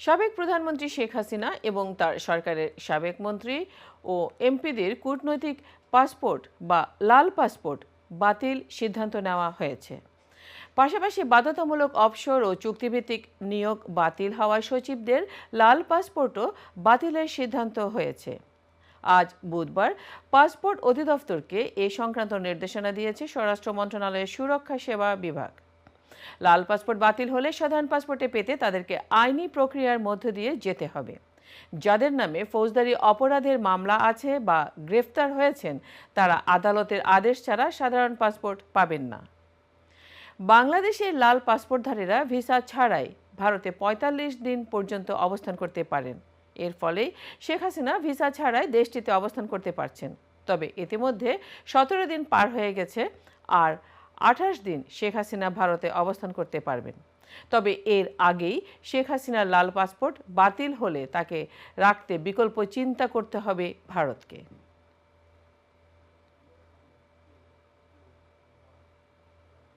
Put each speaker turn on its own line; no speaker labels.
সাবেক প্রধানমন্ত্রী শেখ হাসিনা এবং তার সরকারের সাবেক মন্ত্রী ও এমপিদের কূটনৈতিক পাসপোর্ট বা লাল পাসপোর্ট বাতিল সিদ্ধান্ত নেওয়া হয়েছে। পাশাপাশি বাধ্যতামূলক অবসর ও চুক্তিভিত্তিক নিয়োগ বাতিল হওয়া সচিবদের লাল পাসপোর্টও বাতিলের সিদ্ধান্ত হয়েছে। আজ বুধবার পাসপোর্ট অধিদপ্তরকে এ সংক্রান্ত নির্দেশনা দিয়েছে স্বরাষ্ট্র মন্ত্রণালয়ের সুরক্ষা সেবা বিভাগ। লাল পাসপোর্ট বাতিল হলে সাধারণ পাসপোর্টে পেতে তাদেরকে আইনি প্রক্রিয়ার মধ্য দিয়ে যেতে হবে। যাদের নামে ফৌজদারি অপরাধের মামলা আছে বা গ্রেফতার হয়েছেন, তারা আদালতের আদেশ ছাড়া সাধারণ পাসপোর্ট পাবেন না। বাংলাদেশের লাল পাসপোর্টধারীরা ভিসা ছাড়াই ভারতে ৪৫ দিন পর্যন্ত অবস্থান করতে পারেন। এর ফলে শেখ হাসিনা ভিসা ছাড়াই দেশটিতে অবস্থান করতে পারছেন। তবে ইতিমধ্যে সতেরো দিন পার হয়ে গেছে আর আঠাশ দিন শেখ হাসিনা ভারতে অবস্থান করতে পারবেন। তবে এর আগেই শেখ হাসিনার লাল পাসপোর্ট বাতিল হলে তাকে রাখতে বিকল্প চিন্তা করতে হবে ভারতকে।